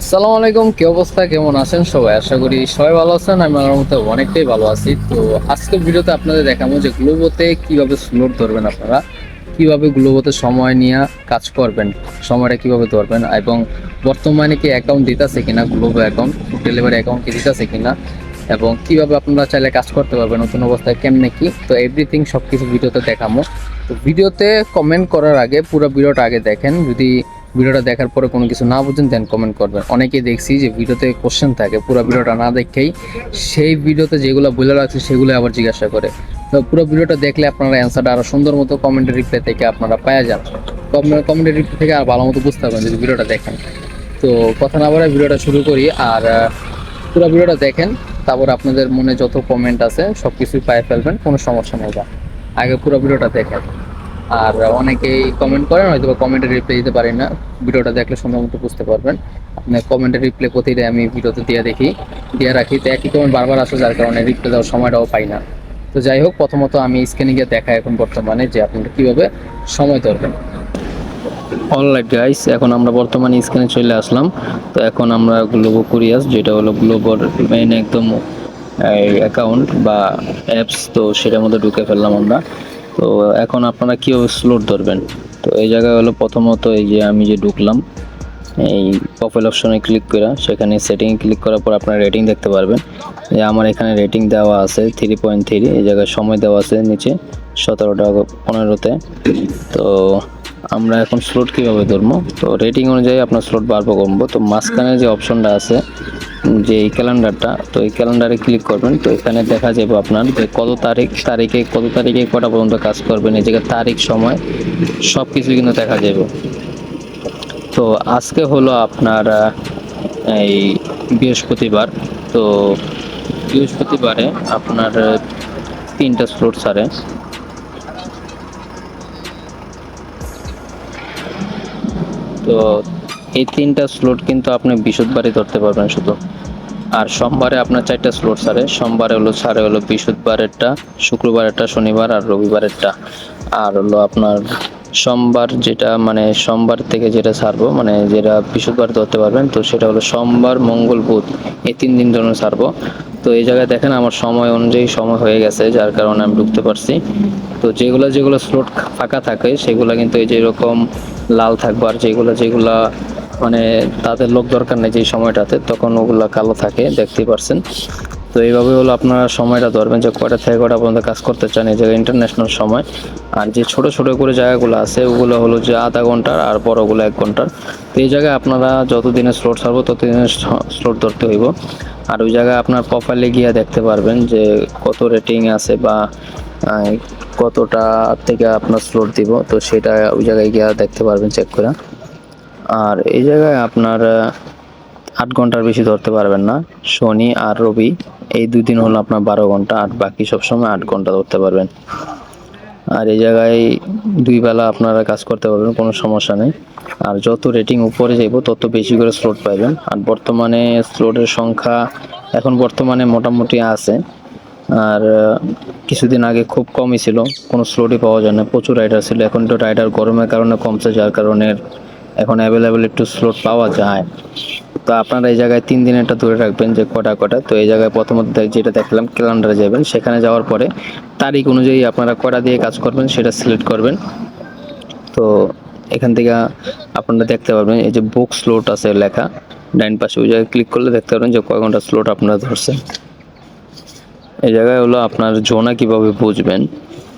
আসসালামু আলাইকুম, কি অবস্থা? কেমন আছেন সবাই? আশা করি সবাই ভালো আছেন। আমি আমার মতো অনেকটাই ভালো আছি। তো আজকের ভিডিওতে আপনাদের দেখাবো যে গ্লোবোতে কীভাবে স্লোট ধরবেন আপনারা, কীভাবে গ্লোবোতে সময় নিয়ে কাজ করবেন, সময়টা কীভাবে ধরবেন, এবং বর্তমানে কি অ্যাকাউন্ট দিতেছে কিনা, গ্লোবো অ্যাকাউন্ট ডেলিভারি অ্যাকাউন্ট কি দিতেছে কিনা, এবং কীভাবে আপনারা চাইলে কাজ করতে পারবেন, নতুন অবস্থায় কেমনে কি, তো এভরিথিং সব কিছু ভিডিওতে দেখাবো। তো ভিডিওতে কমেন্ট করার আগে পুরো ভিডিওটা আগে দেখেন। যদি ভিডিওটা দেখার পরে কোনো কিছু না বুঝেন দেন কমেন্ট করবেন। অনেকেই দেখছি যে ভিডিওতে কোশ্চেন থাকে, পুরো ভিডিওটা না দেখেই সেই ভিডিওতে যেগুলো বলে রাখছে সেগুলো আবার জিজ্ঞাসা করে। তো পুরো ভিডিওটা দেখলে আপনারা অ্যান্সারটা আরও সুন্দর মতো কমেন্টের রিপ্লাই থেকে আপনারা পাওয়া যান। কমেন্টের রিপ্লাই থেকে আর ভালো মতো বুঝতে পারবেন যদি ভিডিওটা দেখেন। তো কথা না বলে ভিডিওটা শুরু করি, আর পুরো ভিডিওটা দেখেন, তারপর আপনাদের মনে যত কমেন্ট আছে সব কিছুই পায়ে ফেলবেন, কোনো সমস্যা নেই আগে পুরো ভিডিওটা দেখেন। আর অনেকেই কমেন্ট করেন হয়তো কমেন্টে রিপ্লাই দিতে পারি না। ভিডিওটা দেখলে সুন্দর মতো বুঝতে পারবেন। আপনার কমেন্টের রিপ্লাই প্রতিটা আমি ভিডিওতে দিয়ে দেখি, দিয়ে রাখি। তো একই কমেন্ট বারবার আসে, যার কারণে রিপ্লাই দেওয়ার সময়টাও পাই না। তো যাই হোক, প্রথমত আমি স্ক্রিনে গিয়ে দেখাই এখন বর্তমানে যে আপনারা কীভাবে সময় ধরবেন। অলরাইট গাইস এখন আমরা বর্তমানে স্ক্রিনে চলে আসলাম। তো এখন আমরা গ্লোবো কুরিয়াস যেটা হলো গ্লোবোর মেইন একদম অ্যাকাউন্ট বা অ্যাপস তো সেটার মধ্যে ঢুকে ফেললাম আমরা। তো এখন আপনারা কীভাবে স্লোট ধরবেন? তো এই জায়গায় হলো প্রথমত এই যে আমি যে ঢুকলাম, এই প্রোফাইল অপশনে ক্লিক করে সেখানে সেটিংয়ে ক্লিক করার পর আপনারা রেটিং দেখতে পারবেন। যে আমার এখানে রেটিং দেওয়া আছে থ্রি পয়েন্ট থ্রি এই জায়গায় সময় দেওয়া আছে নিচে সতেরোটা পনেরোতে। তো আমরা এখন স্লোট কীভাবে ধরবো? তো রেটিং অনুযায়ী আপনার স্লোট বাড়বো কমবো তো মাঝখানে যে অপশনটা আছে যে এই ক্যালেন্ডারটা, তো এই ক্যালেন্ডারে ক্লিক করবেন, তো এখানে দেখা যাবে আপনার যে কত তারিখ, তারিখে কত তারিখে কটা পর্যন্ত কাজ করবেন, এই জায়গায় তারিখ, সময় সব কিছু কিন্তু দেখা যাবে। তো আজকে হলো আপনার এই বৃহস্পতিবার, তো বৃহস্পতিবারে আপনার তিনটা স্লোট সারে তো এই তিনটা স্লোট কিন্তু আপনি বৃহস্পতিবারই ধরতে পারবেন শুধু। আর সোমবারে আপনার চারটা স্লোট সারে সোমবারে হলো সারে হলো বৃহস্পতিবারেরটা শুক্রবারেরটা, শনিবার আর রবিবারেরটা। আর হলো আপনার সোমবার যেটা মানে সোমবার থেকে যেটা ছাড়বো মানে যেটা বৃহস্পতিবার ধরতে পারবেন, তো সেটা হলো সোমবার, মঙ্গল, বুধ, এই তিন দিন জন্য ছাড়বো তো এই জায়গায় দেখেন আমার সময় অনুযায়ী সময় হয়ে গেছে, যার কারণে আমি ঢুকতে পারছি। তো যেগুলো যেগুলো স্লট ফাঁকা থাকে, সেগুলো কিন্তু এই যে এরকম লাল থাকবে, আর যেগুলো যেগুলো মানে তাদের লোক দরকার নেই যে সময়টাতে, তখন ওগুলা কালো থাকে, দেখতেই পারছেন। তো এইভাবে হলো আপনারা সময়টা ধরবেন যে কয়টা থেকে কয়টা পর্যন্ত কাজ করতে চান এই জায়গায় ইন্টারন্যাশনাল সময়। আর যে ছোট ছোট করে জায়গাগুলো আছে, ওগুলো হলো যে আধা ঘণ্টার আর বড়গুলো এক ঘণ্টার। তো এই জায়গায় আপনারা যতদিনের স্লট ছাড়বো, ততদিনের স্লট ধরতে হইব। আর ওই জায়গায় আপনার প্রোফাইলে গিয়ে দেখতে পারবেন যে কত রেটিং আছে বা কতটা থেকে আপনার স্লট দিব। তো সেটা ওই জায়গায় গিয়ে দেখতে পারবেন চেক করে আর এই জায়গায় আপনার আট ঘণ্টার বেশি ধরতে পারবেন না। শনি আর রবি, এই দুই দিন হলো আপনার বারো ঘণ্টা, আর বাকি সব সময় আট ঘণ্টা ধরতে পারবেন। আর এই জায়গায় দুই বেলা আপনারা কাজ করতে পারবেন, কোনো সমস্যা নেই। আর যত রেটিং উপরে যাইব, তত বেশি করে স্লোট পাইবেন। আর বর্তমানে স্লোটের সংখ্যা এখন বর্তমানে মোটামুটি আছে। আর কিছুদিন আগে খুব কমই ছিল, কোনো স্লোটই পাওয়া যায় না। প্রচুর রাইডার ছিল, এখন তো রাইডার গরমের কারণে কমছে, যার কারণে এখন অ্যাভেলেবেল একটু স্লোট পাওয়া যায়। তো আপনারা এই জায়গায় তিন দিনেরটা ধরে রাখবেন যে কটা কটা। তো এই জায়গায় প্রথমত যেটা দেখলাম ক্যালেন্ডারে যাবেন। সেখানে যাওয়ার পরে তারিখ অনুযায়ী আপনারা কটা দিয়ে কাজ করবেন সেটা সিলেক্ট করবেন। তো এখান থেকে আপনারা দেখতে পারবেন, এই যে বুক স্লোট আছে লেখা। ডাইন পাশে ওই জায়গায় ক্লিক করলে দেখতে পারবেন যে কয় ঘণ্টা স্লোট আপনারা ধরছেন। এই জায়গায় হলো আপনার জোনা কীভাবে বুঝবেন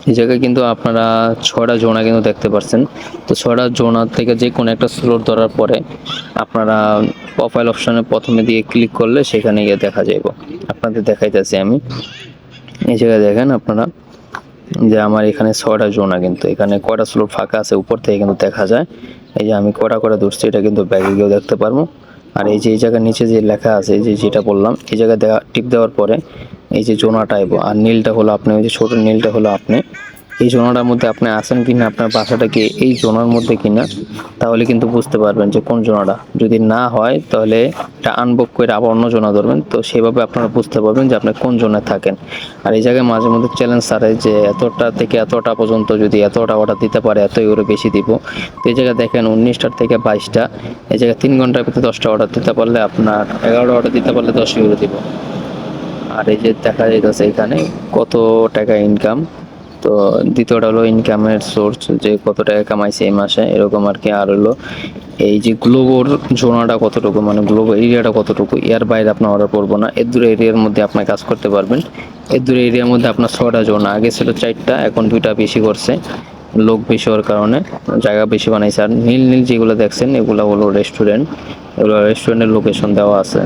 এই জায়গায় কিন্তু আপনারা ছটা জোনা কিন্তু দেখতে পাচ্ছেন তো ছটা জোনা থেকে যে কোনো একটা স্লোট ধরার পরে আপনারা প্রোফাইল অপশানে প্রথমে দিয়ে ক্লিক করলে সেখানে গিয়ে দেখা যাইব। আপনাদের দেখাইতেছি আমি। এই জায়গায় দেখেন আপনারা যে আমার এখানে ছয়টা জোনা কিন্তু, এখানে কটা স্লোট ফাঁকা আছে উপর থেকে কিন্তু দেখা যায়। এই যে আমি কটা কটা ধরছি, এটা কিন্তু ব্যাগে গিয়েও দেখতে পারব। আর এই যে এই জায়গার নিচে যে লেখা আছে যে যেটা বললাম, এই জায়গায় দেওয়া টিপ দেওয়ার পরে এই যে জোনাটা আইব আর নীলটা হলো আপনি, ওই যে ছোটো নীলটা হলো আপনি। এই জোনাটার মধ্যে আপনি আছেন কিনা, আপনার বাসাটাকে এই জোনার মধ্যে কিনা, তাহলে কিন্তু বুঝতে পারবেন যে কোন জোনাটা। যদি না হয়, তাহলে এটা আনবক করে আবার অন্য জোনা ধরবেন। তো সেভাবে আপনারা বুঝতে পারবেন যে আপনি কোন জোনে থাকেন। আর এই জায়গায় মাঝে মধ্যে চ্যালেঞ্জ সারে যে এতটা থেকে এতটা পর্যন্ত যদি এতটা অর্ডার দিতে পারে এত ইউরো বেশি দিব। তো এই জায়গায় দেখেন উনিশটার থেকে বাইশটা, এই জায়গায় তিন ঘণ্টার ভিতরে দশটা অর্ডার দিতে পারলে আপনার এগারোটা অর্ডার দিতে পারলে দশ ইউরো দিব। আর এই যে দেখা যাইতেছে এখানে কত টাকা ইনকাম তো দ্বিতীয়টা হলো ইনকামের সোর্স যে কত টাকা কামাইছে এই মাসে, এরকম আর কি আর হলো। এই যে গ্লোবোর জোনাটা কতটুকু মানে গ্লোবো এরিয়াটা কতটুকু, এর বাইরে আপনার অর্ডার পড়ব না, এর দূরে এরিয়ার মধ্যে আপনার কাজ করতে পারবেন। এর দূরে এরিয়ার মধ্যে আপনার ছটা জোন আগে ছিল চারটা, এখন দুইটা বেশি করছে, লোক বেশি হওয়ার কারণে, জায়গা বেশি বানাইছে। আর নীল নীল যেগুলো দেখছেন, এগুলো হলো রেস্টুরেন্ট এগুলো রেস্টুরেন্টের লোকেশন দেওয়া আছে।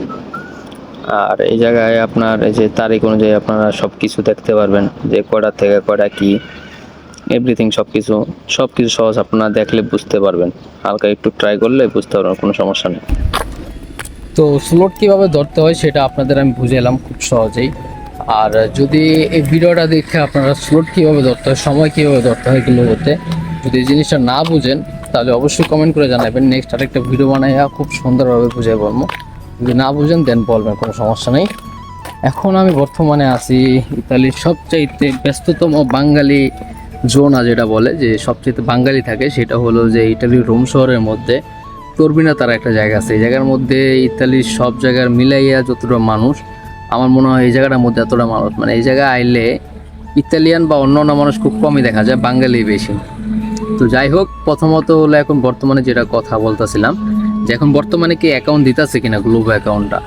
আর এই জায়গায় আপনার এই যে তারিখ অনুযায়ী আপনারা সব কিছু দেখতে পারবেন যে কটা থেকে কটা কি এভরিথিং সব কিছু সব কিছু সহজ আপনারা দেখলে বুঝতে পারবেন। হালকা একটু ট্রাই করলে বুঝতে পারবেন, কোনো সমস্যা নেই। তো স্লট কীভাবে ধরতে হয় সেটা আপনাদের আমি বুঝে এলাম খুব সহজেই। আর যদি এই ভিডিওটা দেখে আপনারা স্লট কীভাবে ধরতে হয়, সময় কীভাবে ধরতে হয় এগুলো হতে, যদি এই জিনিসটা না বুঝেন, তাহলে অবশ্যই কমেন্ট করে জানাবেন। নেক্সট আরেকটা ভিডিও বানাইয়া খুব সুন্দরভাবে বুঝে বলব যদি না বুঝেন দেন বলবেন, কোনো সমস্যা নেই। এখন আমি বর্তমানে আছি ইতালির সবচাইতে ব্যস্ততম বাঙালি জোনা যেটা বলে, যে সবচেয়ে বাঙালি থাকে, সেটা হলো যে ইতালির রোম শহরের মধ্যে তরবিনা তার একটা জায়গা আছে। এই জায়গার মধ্যে ইতালির সব জায়গার মিলাইয়া যতটা মানুষ, আমার মনে হয় এই জায়গাটার মধ্যে এতটা মানুষ। মানে এই জায়গায় আইলে ইতালিয়ান বা অন্য অন্য মানুষ খুব কমই দেখা যায়, বাঙালি বেশি। তো যাই হোক, প্রথমত হলো এখন বর্তমানে যেটা কথা বলতেছিলাম যে এখন বর্তমানে কি অ্যাকাউন্ট দিতেছে কিনা গ্লোব অ্যাকাউন্টটা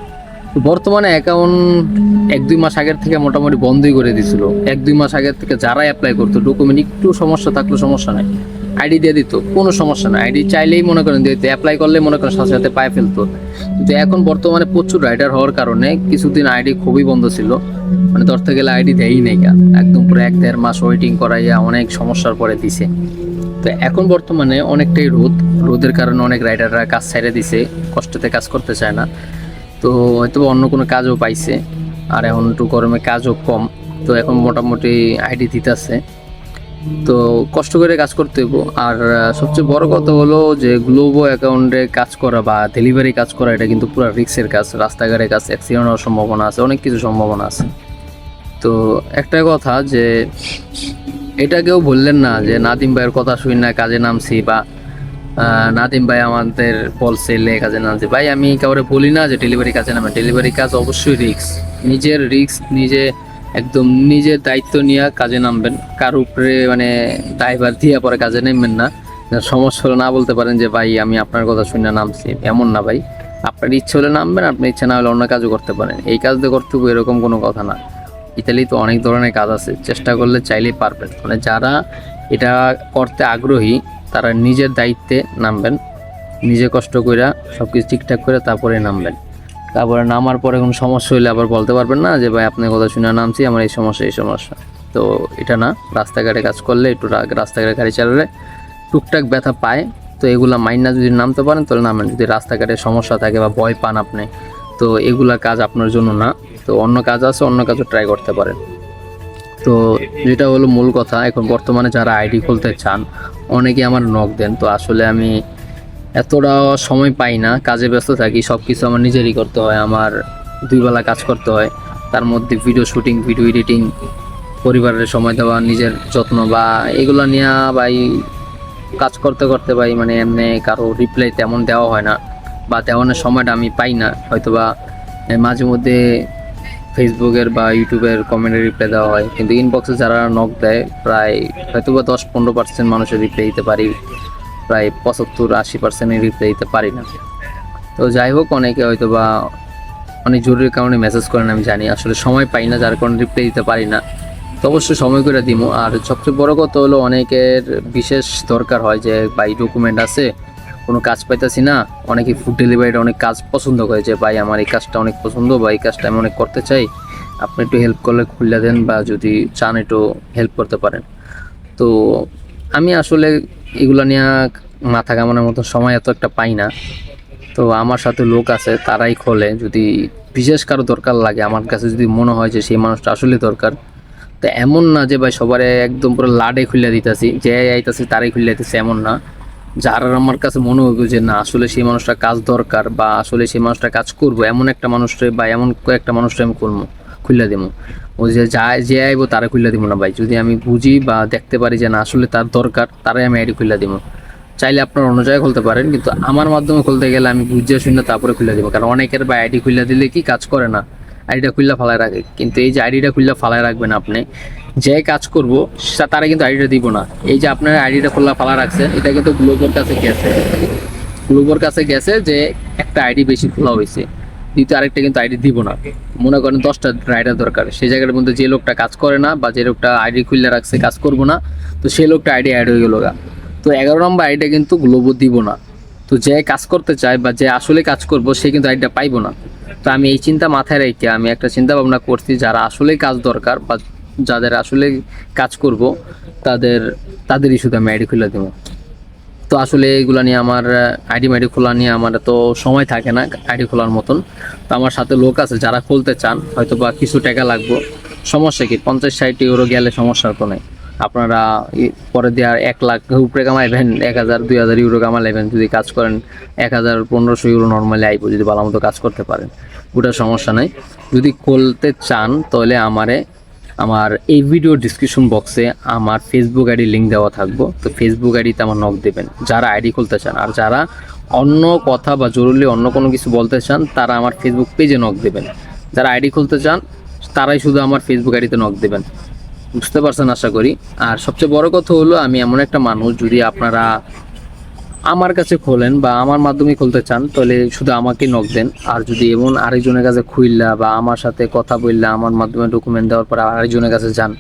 বর্তমানে অ্যাকাউন্ট এক দুই মাস আগের থেকে মোটামুটি বন্ধই করে দিছিল। এক দুই মাস আগের থেকে যারা অ্যাপ্লাই করতো ডকুমেন্ট একটু সমস্যা থাকলে সমস্যা নেই। আইডি দিয়ে দিত, কোনো সমস্যা নাই। আইডি চাইলেই মনে করেন দিয়ে দিত অ্যাপ্লাই করলে মনে করেন সাথে সাথে পায়ে ফেলতো। কিন্তু এখন বর্তমানে প্রচুর রাইডার হওয়ার কারণে কিছুদিন আইডি খুবই বন্ধ ছিল। মানে ধরতে গেলে আইডি দেয়ই নাই। একদম পুরো এক দেড় মাস ওয়েটিং করাইয়া অনেক সমস্যার পরে দিছে। তো এখন বর্তমানে অনেকটাই রোদ, রোদের কারণে অনেক রাইডাররা কাজ ছেড়ে দিছে, কষ্টতে কাজ করতে চায় না। তো হয়তো অন্য কোনো কাজও পাইছে, আর এখন একটু গরমে কাজও কম, তো এখন মোটামুটি আইডি দিতেছে। তো কষ্ট করে কাজ করতে হইব, আর সবচেয়ে বড় কথা হলো যে গ্লোবো অ্যাকাউন্টে কাজ করা বা ডেলিভারি কাজ করা, এটা কিন্তু পুরো রিক্সের কাজ রাস্তাঘাটের কাজ অ্যাক্সিডেন্ট হওয়ার সম্ভাবনা আছে, অনেক কিছু সম্ভাবনা আছে। তো একটা কথা যে এটা কেউ বললেন না যে নাদিম ভাইয়ের কথা শুনি না, কাজে নামছি বা নাদিম ভাই আমাদের বলছে লে কাজে নামছি। ভাই, আমি কাউরে বলি না যে ডেলিভারি কাজে নামে। ডেলিভারি কাজ অবশ্যই রিক্স নিজের রিক্স নিজে একদম নিজের দায়িত্ব নিয়ে কাজে নামবেন। কার উপরে মানে ড্রাইভার দিয়ে পরে কাজে নামবেন না। সমস্যা হলে না বলতে পারেন যে, ভাই, আমি আপনার কথা শুনে নামছি। এমন না, ভাই। আপনার ইচ্ছে হলে নামবেন, আপনার ইচ্ছা না হলে অন্য কাজও করতে পারেন। এই কাজ দিয়ে করতে এরকম কোনো কথা না। ইতালি তো অনেক ধরনের কাজ আছে। চেষ্টা করলে চাইলেই পারবেন। মানে যারা এটা করতে আগ্রহী, তারা নিজের দায়িত্বে নামবেন। নিজে কষ্ট কইরা সব কিছু ঠিকঠাক করে তারপরে নামবেন। তারপরে নামার পরে কোনো সমস্যা হলে আবার বলতে পারবেন না যে, ভাই, আপনার কথা শুনে নামছি, আমার এই সমস্যা এই সমস্যা। তো এটা না, রাস্তাঘাটে কাজ করলে একটু রাস্তাঘাটে গাড়ি চালালে টুকটাক ব্যথা পায়। তো এগুলা মাইন্ড না যদি নামতে পারেন, তাহলে নামেন। যদি রাস্তাঘাটে সমস্যা থাকে বা ভয় পান আপনি, তো এগুলা কাজ আপনার জন্য না। তো অন্য কাজ আছে, অন্য কাজও ট্রাই করতে পারেন। তো যেটা হলো মূল কথা, এখন বর্তমানে যারা আইডি খুলতে চান অনেকে আমার নক দেন, তো আসলে আমি এতটা সময় পাই না, কাজে ব্যস্ত থাকি সব কিছু আমার নিজেরই করতে হয়, আমার দুই বেলা কাজ করতে হয়, তার মধ্যে ভিডিও শুটিং ভিডিও এডিটিং পরিবারের সময় দেওয়া, নিজের যত্ন বা এগুলো নিয়ে ভাই কাজ করতে করতে ভাই মানে এমনি কারও রিপ্লাই তেমন দেওয়া হয় না, বা তেমনের সময়টা আমি পাই না হয়তো বা মাঝে মধ্যে ফেসবুকের বা ইউটিউবের কমেন্টে রিপ্লাই দেওয়া হয়। কিন্তু ইনবক্সে যারা নক দেয়, প্রায় হয়তো বা দশ পনেরো পার্সেন্ট মানুষের রিপ্লাই দিতে পারি, প্রায় পঁচাত্তর আশি পার্সেন্টের রিপ্লাই দিতে পারি না। তো যাই হোক, অনেকে হয়তো বা অনেক জরুরি কারণে মেসেজ করেন, আমি জানি, আসলে সময় পাই না, যার কারণে রিপ্লাই দিতে পারি না। তো অবশ্যই সময় করে দিব আর সবচেয়ে বড় কথা হলো, অনেকের বিশেষ দরকার হয় যে ভাই ডকুমেন্ট আছে কোনো কাজ পাইতেছি না। অনেকে ফুড ডেলিভারিটা অনেক কাজ পছন্দ করে যে, ভাই, আমার এই কাজটা অনেক পছন্দ, বা এই কাজটা আমি অনেক করতে চাই। আপনি একটু হেল্প করলে খুললে দেন, বা যদি চান একটু হেল্প করতে পারেন। তো আমি আসলে এগুলো নিয়ে মাথা কামানোর মতো সময় এত একটা পাই না। তো আমার সাথে লোক আছে, তারাই খোলে। যদি বিশেষ কারও দরকার লাগে, আমার কাছে যদি মনে হয় যে সেই মানুষটা আসলে দরকার, তো এমন না যে, ভাই, সবারে একদম পুরো লাডে খুলে দিতেছি, যে আইতাছি তারাই খুলে দিতেছে, এমন না। যার আমার কাছে মনে হবে যে না, আসলে সেই মানুষটা কাজ দরকার বা আসলে সেই মানুষটা কাজ করব, এমন একটা মানুষটা বা এমন একটা মানুষটা আমি করব খুললা দেবো ও যে যায়, যে আইব তারা খুললা দিব না ভাই। যদি আমি বুঝি বা দেখতে পারি যে না, আসলে তার দরকার তারাই আমি আইডি খুললা দিব চাইলে আপনার অন্য জায়গায় খুলতে পারেন, কিন্তু আমার মাধ্যমে খুলতে গেলে আমি বুঝে শুনে তারপরে খুলে দিব কারণ অনেকের বা আইডি খুলে দিলে কি কাজ করে না। আইডিটা খুললা ফালায় রাখে। কিন্তু এই যে আইডিটা খুললা ফালায় রাখবেন আপনি, যে কাজ করব তারা কিন্তু আইডিটা দিব না। এই যে আপনার আইডিটা খোলা ফালা রাখছেন এটা কিন্তু গ্লোবোর কাছে গেছে। গ্লোবোর কাছে গেছে যে একটা আইডি বেশি খোলা হয়েছে। দ্বিতীয় আরেকটা কিন্তু আইডি দিব না। মনে করেন দশটা রাইডার দরকার। সেই জায়গার মধ্যে যে লোকটা কাজ করে না বা যে লোকটা আইডি খুললে রাখছে, কাজ করব না, তো সেই লোকটা আইডি অ্যাড হয়ে গেলো তো এগারো নম্বর আইডিটা কিন্তু গ্লোবো দিব না। তো যে কাজ করতে চায় বা যে আসলে কাজ করব, সে কিন্তু আইডিটা পাইবো না। তো আমি এই চিন্তা মাথায় রেখে আমি একটা চিন্তা ভাবনা করছি, যারা আসলে কাজ দরকার বা যাদের আসলে কাজ করব, তাদের তাদের ইস্যুতে আমি আইডি খুলে দেবো। তো আসলে এগুলো নিয়ে আমার, আইডি মাইডি খোলা নিয়ে আমার তো সময় থাকে না আইডি খোলার মতন। তো আমার সাথে লোক আছে যারা খুলতে চান হয়তো বা কিছু টাকা লাগবে। সমস্যা কি? পঞ্চাশ ষাট ইউরো গেলে সমস্যার তো নেই আপনারা পরে দেওয়ার এক লাখ উপরে কামাইবেন, এক হাজার, দুই হাজার ইউরো কামাইবেন, যদি কাজ করেন এক হাজার পনেরোশো ইউরো নর্মালি আইব যদি ভালো মতো কাজ করতে পারেন। ওটা সমস্যা নাই। যদি খুলতে চান তাহলে আমারে আমার এই ভিডিও ডিসক্রিপশন বক্সে আমার ফেসবুক আইডি লিঙ্ক দেওয়া থাকব। তো ফেসবুক আইডিতে আমার নক দেবেন। যারা আইডি খুলতে চান আর যারা অন্য কথা বা জরুরি অন্য কোনো কিছু বলতে চান, তারা আমার ফেসবুক পেজে নক দেবেন। যারা আইডি খুলতে চান, তারাই শুধু আমার ফেসবুক আইডিতে নক দেবেন। বুঝতে পারছেন আশা করি। আর সবচেয়ে বড় কথা হলো, আমি এমন একটা মানুষ যদি আপনারা আমার কাছে খোলেন বা আমার মাধ্যমে খুলতে চান, তাহলে শুধু আমাকে নক দেন। আর যদি এমন আরেকজনের কাছে খুললা বা আমার সাথে কথা বললা আমার মাধ্যমে ডকুমেন্ট দেওয়ার পর আরেকজনের কাছে যান,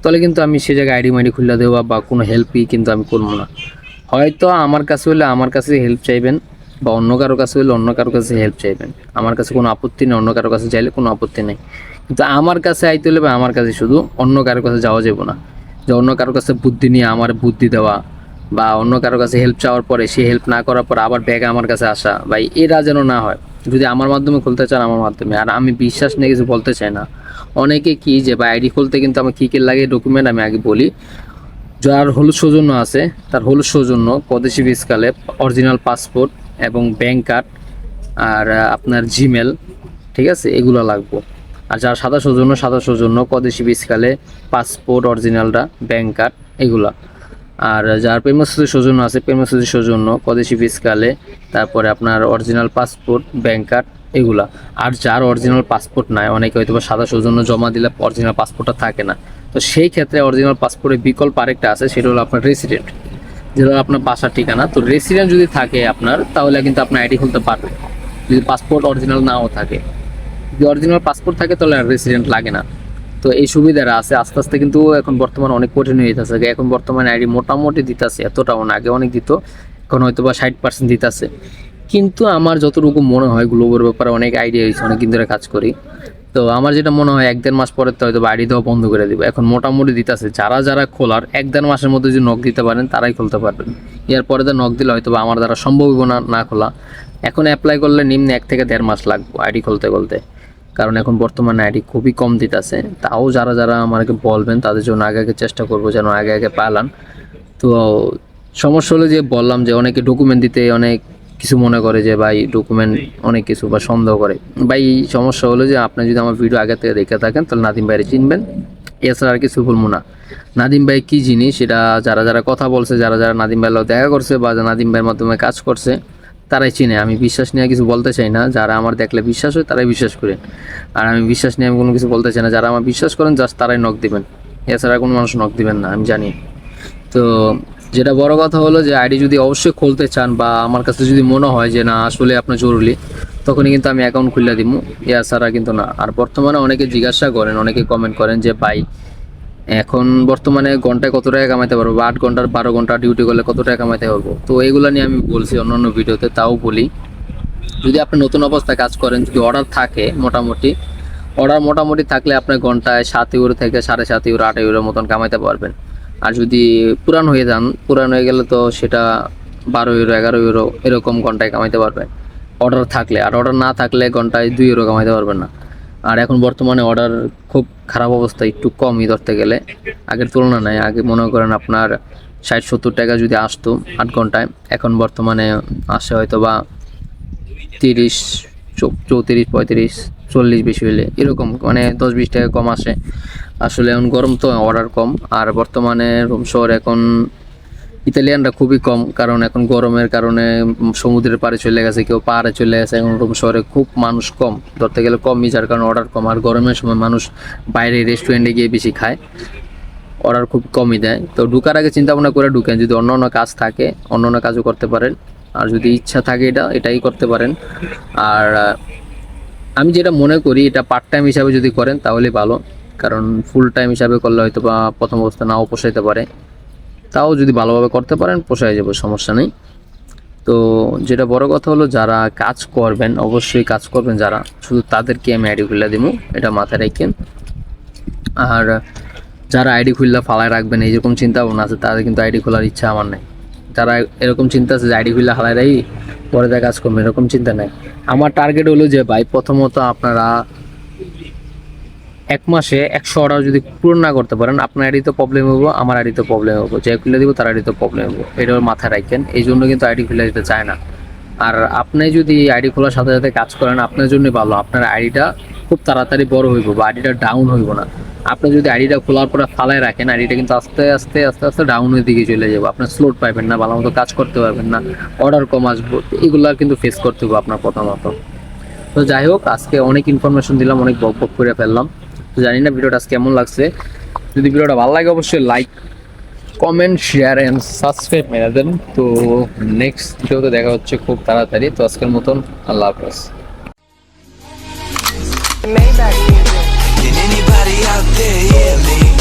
তাহলে কিন্তু আমি সে জায়গায় আইডি মাইডি খুললা দেওয়া বা কোনো হেল্পই কিন্তু আমি করব না। হয়তো আমার কাছে হলে আমার কাছে হেল্প চাইবেন বা অন্য কারও কাছে হলে অন্য কারও কাছে হেল্প চাইবেন। আমার কাছে কোনো আপত্তি নেই, অন্য কারও কাছে চাইলে কোনো আপত্তি নেই। কিন্তু আমার কাছে আইতে হলে বা আমার কাছে শুধু অন্য কারও কাছে যাওয়া যাবে না। যে অন্য কারোর কাছে বুদ্ধি নিয়ে আমার বুদ্ধি দেওয়া বা অন্য কারোর কাছে হেল্প চাওয়ার পরে সে হেল্প না করার পর আবার ব্যাগ আমার কাছে আসা, ভাই, এরা যেন না হয়। যদি আমার মাধ্যমে খুলতে চান আমার মাধ্যমে। আর আমি বিশ্বাস নিয়ে কিছু বলতে চাই না। অনেকে কি যে বা আইডি খুলতে কিন্তু আমার কী কী লাগে ডকুমেন্ট আমি আগে বলি। যার হলুদ সৌজন্য আছে, তার হলুদ সৌজন্য পদেশি ভিসকালে অরিজিনাল পাসপোর্ট এবং ব্যাংক কার্ড আর আপনার জিমেল ঠিক আছে? এগুলো লাগবে। আর যার সাদা সৌজন্য সাদা সৌজন্য পদেশি ভিসকালে পাসপোর্ট অরিজিনালটা ব্যাংক কার্ড এগুলা। আর যার প্রেমস্থিতি সৌজন্য আছে প্রেমস্থিতি সৌজন্য পদেশি ভিসকালে তারপরে আপনার অরিজিনাল পাসপোর্ট ব্যাংক কার্ড এগুলা। আর যার অরিজিনাল পাসপোর্ট নাই, অনেকে হয়তো সাদা সৌজন্য জমা দিলে অরিজিনাল পাসপোর্টটা থাকে না। তো সেই ক্ষেত্রে অরিজিনাল পাসপোর্টের বিকল্প আরেকটা আছে, সেটা হলো আপনার রেসিডেন্ট যেটা আপনার বাসার ঠিকানা। তো রেসিডেন্ট যদি থাকে আপনার, তাহলে কিন্তু আপনি আইডি খুলতে পারবেন যদি পাসপোর্ট অরিজিনাল নাও থাকে। যদি অরিজিনাল পাসপোর্ট থাকে তাহলে রেসিডেন্ট লাগে না। তো এই সুবিধাটা আছে। আস্তে আস্তে কিন্তু এখন বর্তমানে অনেক কঠিন হয়ে যেতেছে। এখন বর্তমানে আইডি মোটামুটি দিতেছে, এতটাও না, আগে অনেক দিত। এখন হয়তো বা ষাট পার্সেন্ট দিতেছে। কিন্তু আমার যতটুকু মনে হয় গ্লোবের ব্যাপারে অনেক আইডিয়া হয়েছে, অনেক দিন ধরে কাজ করি। তো আমার যেটা মনে হয়, এক দেড় মাস পরে তো হয়তো আইডি দেওয়া বন্ধ করে দিবে। এখন মোটামুটি দিতেছে। যারা যারা খোলার, এক দেড় মাসের মধ্যে যদি নখ দিতে পারেন, তারাই খুলতে পারবেন। এর পরে তো নখ দিলে হয়তো আমার দ্বারা সম্ভব না না খোলা। এখন অ্যাপ্লাই করলে নিম্নে এক থেকে দেড় মাস লাগবে আইডি খুলতে খুলতে। কারণ এখন বর্তমানে আইডি খুবই কম দিতেছে। তাও যারা যারা আমাকে বলবেন, তাদের জন্য আগে আগে চেষ্টা করব যেন আগে আগে পালান। তো সমস্যা হলো যে বললাম যে অনেকে ডকুমেন্ট দিতে অনেক কিছু মনে করে যে ভাই ডকুমেন্ট অনেক কিছু বা সন্দেহ করে। ভাই, সমস্যা হলো যে আপনি যদি আমার ভিডিও আগে থেকে দেখে থাকেন, তাহলে নাদিম ভাইয়ের চিনবেন। এছাড়া আর কিছু বলব না। নাদিম ভাই কী জিনিস? সেটা যারা যারা কথা বলছে, যারা যারা নাদিম ভাইয়ের দেখা করছে বা নাদিম ভাইয়ের মাধ্যমে কাজ করছে তারাই চিনে। আমি বিশ্বাস নিয়ে কিছু বলতে চাই না। যারা আমার দেখলে বিশ্বাস হয়, তারাই বিশ্বাস করেন আর আমি বিশ্বাস নিয়ে আমি কোনো কিছু বলতে চাই না। যারা আমার বিশ্বাস করেন, জাস্ট তারাই নখ দিবেন। এছাড়া কোনো মানুষ নখ দিবেন না, আমি জানি। তো যেটা বড় কথা হলো যে, আইডি যদি অবশ্যই খুলতে চান বা আমার কাছে যদি মনে হয় যে, না, আসলে আপনার জরুরি, তখনই কিন্তু আমি অ্যাকাউন্ট খুলে দিব। এছাড়া কিন্তু না। আর বর্তমানে অনেকে জিজ্ঞাসা করেন, অনেকে কমেন্ট করেন যে, ভাই এখন বর্তমানে ঘন্টায় কত টাকা কামাইতে পারব? বা আট ঘণ্টার বারো ঘণ্টা ডিউটি করলে কত টাকা কামাইতে পারব? তো এগুলো নিয়ে আমি বলছি অন্য অন্য ভিডিওতে, তাও বলি। যদি আপনি নতুন অবস্থায় কাজ করেন, যদি অর্ডার থাকে মোটামুটি অর্ডার মোটামুটি থাকলে আপনার ঘন্টায় সাত ইউরো থেকে সাড়ে সাত ইউরো আট ইউরোর মতন কামাইতে পারবেন। আর যদি পুরান হয়ে যান, পুরান হয়ে গেলে তো সেটা বারো ইউরো এগারো ইউরো এরকম ঘন্টায় কামাইতে পারবেন। অর্ডার থাকলে, আর অর্ডার না থাকলে ঘন্টায় দুই ইউরো কামাইতে পারবেন না। আর এখন বর্তমানে অর্ডার খুব খারাপ অবস্থা, একটু কমই ধরতে গেলে। আগের তুলনা নাই আগে মনে করেন আপনার ষাট, সত্তর টাকা যদি আসতো আট ঘন্টায়, এখন বর্তমানে আসে হয়তো বা তিরিশ চৌত্রিশ, পঁয়ত্রিশ, চল্লিশ বেশি হলে এরকম মানে দশ, বিশ টাকা কম আসে। আসলে এখন গরম তো অর্ডার কম। আর বর্তমানে রোম শহর এখন ইতালিয়ানরা খুবই কম, কারণ এখন গরমের কারণে সমুদ্রের পাড়ে চলে গেছে, কেউ পাহাড়ে চলে গেছে এখন রোম শহরে খুব মানুষ কম। ধরতে গেলে কমই, যার কারণে অর্ডার কম। আর গরমের সময় মানুষ বাইরে রেস্টুরেন্টে গিয়ে বেশি খায়। অর্ডার খুব কমই দেয়। তো ঢুকার আগে চিন্তা ভাবনা করে ঢুকেন। যদি অন্য অন্য কাজ থাকে, অন্য অন্য কাজও করতে পারেন। আর যদি ইচ্ছা থাকে এটা, এটাই করতে পারেন। আর আমি যেটা মনে করি, এটা পার্ট টাইম হিসাবে যদি করেন তাহলে ভালো। কারণ ফুল টাইম হিসাবে করলে হয়তো বা প্রথম অবস্থা নাও পোষাইতে পারে। তাও যদি ভালোভাবে করতে পারেন, পোষায় যাবে, সমস্যা নেই। তো যেটা বড় কথা হলো, যারা কাজ করবেন, অবশ্যই কাজ করবেন, যারা শুধু তাদেরকে আমি আইডি খুলে দিব এটা মাথায় রাখেন। আর যারা আইডি খুললে ফালায় রাখবেন এইরকম চিন্তা ভাবনা আছে, তাদের কিন্তু আইডি খোলার ইচ্ছা আমার নেই। যারা এরকম চিন্তা আছে যে আইডি খুললে হালায় রাখি পরে কাজ করবে, এরকম চিন্তা নেই। আমার টার্গেট হলো যে ভাই, প্রথমত আপনারা এক মাসে একশো অর্ডার যদি পূরণ না করতে পারেন, আপনার আইডি তো প্রবলেম হব, আমার আইডি তো প্রবলেম হব। যে খুলে দিব, তার আইডি তো প্রবলেম হব। এটা মাথায় রাখেন। এই জন্য কিন্তু আইডি খুলে দিতে চায় না। আর আপনি যদি আইডি খোলার সাথে সাথে কাজ করেন, আপনার জন্য ভালো। আপনার আইডিটা খুব তাড়াতাড়ি বড় হইব বা আইডিটা ডাউন হইব না। আপনি যদি আইডিটা খোলার পরে ফালায় রাখেন, আইডিটা কিন্তু আস্তে আস্তে আস্তে আস্তে ডাউনের দিকে চলে যাবে। আপনার স্লোট পাইবেন না, ভালো মতো কাজ করতে পারবেন না। অর্ডার কম আসব। এগুলা কিন্তু ফেস করতে হবে আপনার প্রথমত। তো যাই হোক, আজকে অনেক ইনফরমেশন দিলাম, অনেক বক বক করে ফেললাম। তো জানি না ভিডিওটা আজকে কেমন লাগছে যদি ভিডিওটা ভালো লাগে অবশ্যই like comment share and subscribe মেরে দেন তো নেক্সট ভিডিওতে দেখা হচ্ছে খুব তাড়াতাড়ি তো আজকের মতন আল্লাহ হাফেজ anybody out there? Hear me?